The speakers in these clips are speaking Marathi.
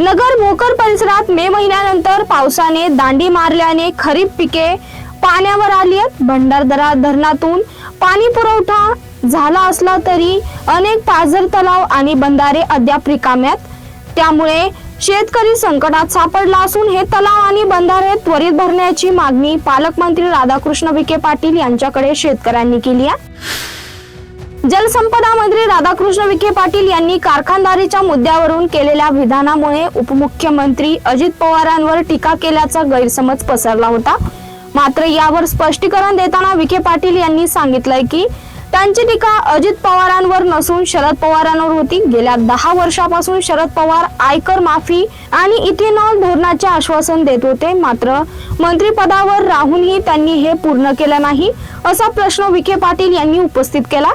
नगर भोकर परिसरात मे महिन्यानंतर पावसाने दांडी मारल्याने खरीप पिके पाण्यावर आली आहेत. भंडारदरा धरणातून पाणी पुरवठा झाला असला तरी अनेक पाझर तलाव आणि बंधारे अद्याप रिकाम्यात त्यामुळे शेतकरी संकटात सापडला असून हे तलाव आणि बंधारे त्वरित भरण्याची मागणी पालकमंत्री राधाकृष्ण विखे पाटील यांच्याकडे शेतकऱ्यांनी केली आहे. जलसंपदा मंत्री राधाकृष्ण विखे पाटील यांनी कारखानदारीच्या मुद्द्यावरून केलेल्या विधानामुळे उपमुख्यमंत्री अजित पवारांवर टीका केल्याचा गैरसमज पसरला होता. मात्र यावर स्पष्टीकरण देताना विखे पाटील यांनी सांगितलंय की त्यांची टीका अजित पवारांवर नसून शरद पवारांवर होती. गेल्या दहा वर्षापासून शरद पवार आयकर माफी आणि इथेनॉल धोरणाचे आश्वासन देत होते. मात्र मंत्रिपदावर राहूनही त्यांनी हे पूर्ण केलं नाही असा प्रश्न विखे पाटील यांनी उपस्थित केला.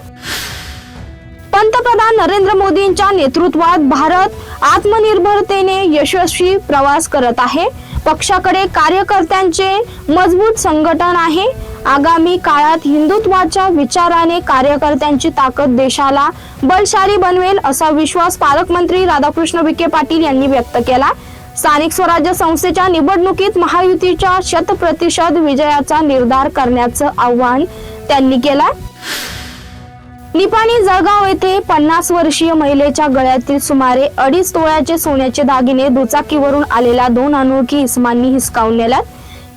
पंतप्रधान नरेंद्र मोदींच्या नेतृत्वात भारत आत्मनिर्भरतेने यशस्वी प्रवास करत आहे. पक्षाकडे कार्यकर्त्यांचे मजबूत संघटन आहे. आगामी काळात हिंदुत्वाच्या विचाराने कार्यकर्त्यांची ताकद देशाला बलशाली बनवेल असा विश्वास पालकमंत्री राधाकृष्ण विखे पाटील यांनी व्यक्त केला. स्थानिक स्वराज्य संस्थेच्या निवडणुकीत महायुतीच्या शतप्रतिशत विजयाचा निर्धार करण्याचं आव्हान त्यांनी केलं. निपाणी जळगाव येथे पन्नास वर्षीय महिलेच्या गळ्यातील सुमारे अडीच तोळ्याचे सोन्याचे दागिने दुचाकीवरून आलेल्या दोन अनोळखी इसमांनी हिसकावून नेल्यात.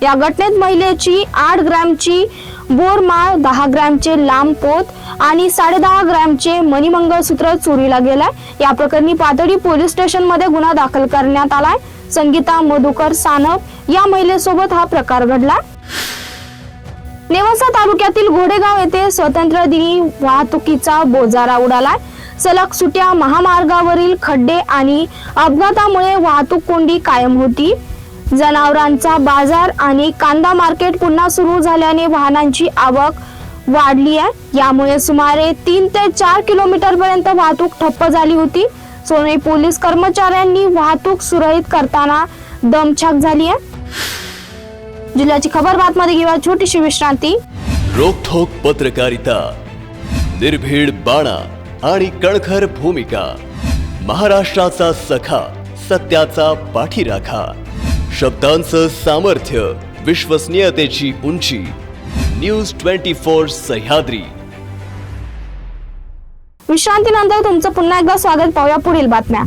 या घटनेत महिलेची आठ ग्रॅमची बोरमाळ दहा ग्रॅमचे लांब पोत आणि साडेदहा ग्रॅमचे मणिमंगळसूत्र चोरीला गेलाय. या प्रकरणी पातळी पोलीस स्टेशनमध्ये गुन्हा दाखल करण्यात आलाय. संगीता मधुकर सानप या महिलेसोबत हा प्रकार घडला नेवासा तालुक्यातील घोडेगाव येथे स्वतंत्र दिनी वाहतुकीचा बोजारा उडाला सलग सुट्या महामार्गावरील खड्डे आणि अपघातामुळे वाहतूक कोंडी कायम होती. जनावरांचा बाजार आणि कांदा मार्केट पुन्हा सुरू झाल्याने वाहनांची आवक वाढली आहे. यामुळे सुमारे तीन ते चार किलोमीटर पर्यंत वाहतूक ठप्प झाली होती. सोने पोलीस कर्मचाऱ्यांनी वाहतूक सुरळीत करताना दमछाक झाली आहे. जिल्ह्याची खबर बातमध्ये घेऊया. छोटीशी विश्रांती. रोखोक पत्रकारिता निर्भीड बाणा आणि कणखर भूमिका महाराष्ट्राचा सखा सत्याचा पाठीराखा. शब्दांचं सामर्थ्य विश्वसनीयतेची उंची. न्यूज ट्वेंटी फोर सह्याद्री विश्रांतीनंतर तुमचं पुन्हा एकदा स्वागत. पाहूया पुढील बातम्या.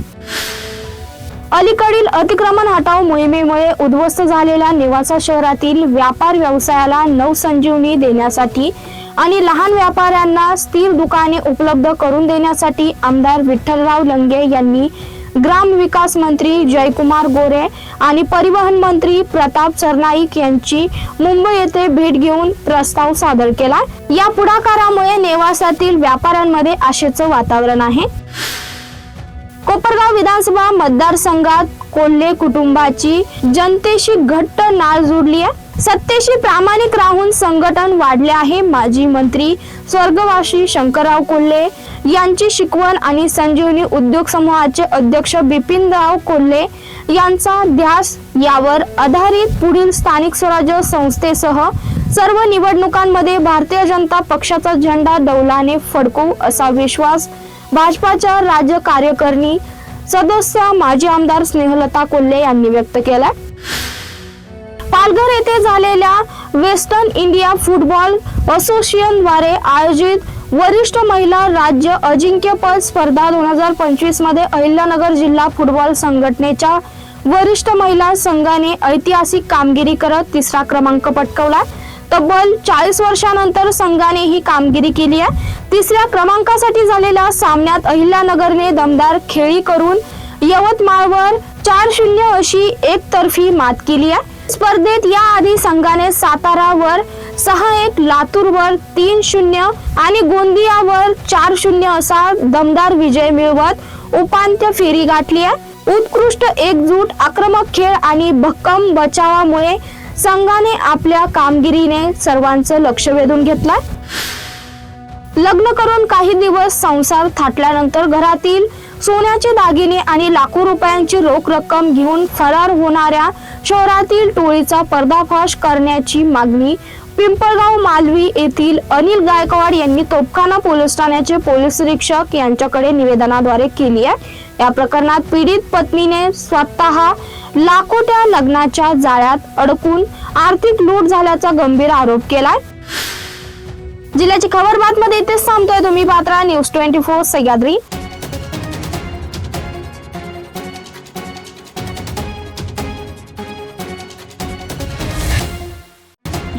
अलीकडील अतिक्रमण हटाव मोहिमेमुळे उद्ध्वस्त झालेल्या निवासा शहरातील व्यापार व्यवसायाला नवसंजीवनी देण्यासाठी आणि लहान व्यापाऱ्यांना स्थिर दुकाने उपलब्ध करून देण्यासाठी आमदार विठ्ठलराव लंगे यांनी ग्राम विकास मंत्री जयकुमार गोरे आणि परिवहन मंत्री प्रताप सरनाईक यांची मुंबई येथे भेट घेऊन प्रस्ताव सादर केला. या पुढाकारामुळे नेवासातील व्यापाऱ्यांमध्ये आशेचं वातावरण आहे. कोपरगाव विधानसभा मतदारसंघात कोल्हे कुटुंबाची जनतेशी घट्ट नाळ जुडली आहे सत्तेशी प्रामाणिक राहून संघटन वाढले आहे माजी मंत्री स्वर्गवासी शंकरराव कोल्हे. यांची शिकवण आणि संजीवनी उद्योग समूहाचे अध्यक्ष बिपिनराव कोल्हे यांचा ध्यास यावर आधारित पुढील स्थानिक स्वराज्य संस्थेसह सर्व निवडणुकांमध्ये भारतीय जनता पक्षाचा झेंडा डौलाने फडकवू असा विश्वास भाजपाच्या राज्य कार्यकारिणी सदस्य माजी आमदार स्नेहलता कोल्हे यांनी व्यक्त केला पालघर येथे झालेल्या वेस्टर्न इंडिया फुटबॉल असोसिएशनद्वारे आयोजित वरिष्ठ महिला राज्य अजिंक्यपद स्पर्धा दोन हजार पंचवीसमध्ये अहिल्यानगर जिल्हा फुटबॉल संघटनेच्या वरिष्ठ महिला संघाने ऐतिहासिक कामगिरी करत तिसरा क्रमांक पटकवला. तब्बल चाळीस वर्षानंतर संघाने ही कामगिरी केली आहे. तिसऱ्या क्रमांकासाठी झालेल्या सामन्यात अहिल्यानगरने दमदार खेळी करून यवतमाळवर चार शून्य अशी एकतर्फी मात केली आहे. स्पर्धेत याआधी संघाने सातारावर सहा एक लातूरवर तीन शून्य आणि गोंदियावर चार शून्य असा दमदार विजय मिळवत उपांत्य फेरी गाठली आहे उत्कृष्ट एकजूट आक्रमक खेळ आणि भक्कम बचावामुळे संघाने आपल्या कामगिरीने सर्वांचं लक्ष वेधून घेतलं लग्न करून काही दिवस संसार थाटल्यानंतर घरातील सोन्याचे दागिने आणि लाखो रुपयांची रोख रक्कम घेऊन फरार होणाऱ्या शहरातील टोळीचा पर्दाफाश करण्याची मागणी पिंपळगाव मालवी येथील अनिल गायकवाड यांनी तोपखाना पोलीस ठाण्याचे पोलीस निरीक्षक यांच्याकडे निवेदनाद्वारे केली आहे. या प्रकरणात पीडित पत्नीने स्वतः लाखोट्या लग्नाच्या जाळ्यात अडकून आर्थिक लूट झाल्याचा गंभीर आरोप केलाय. जिल्ह्याची खबर बातमध्ये इथेच थांबतोय. तुम्ही पात्रा न्यूज ट्वेंटी फोर सह्याद्री.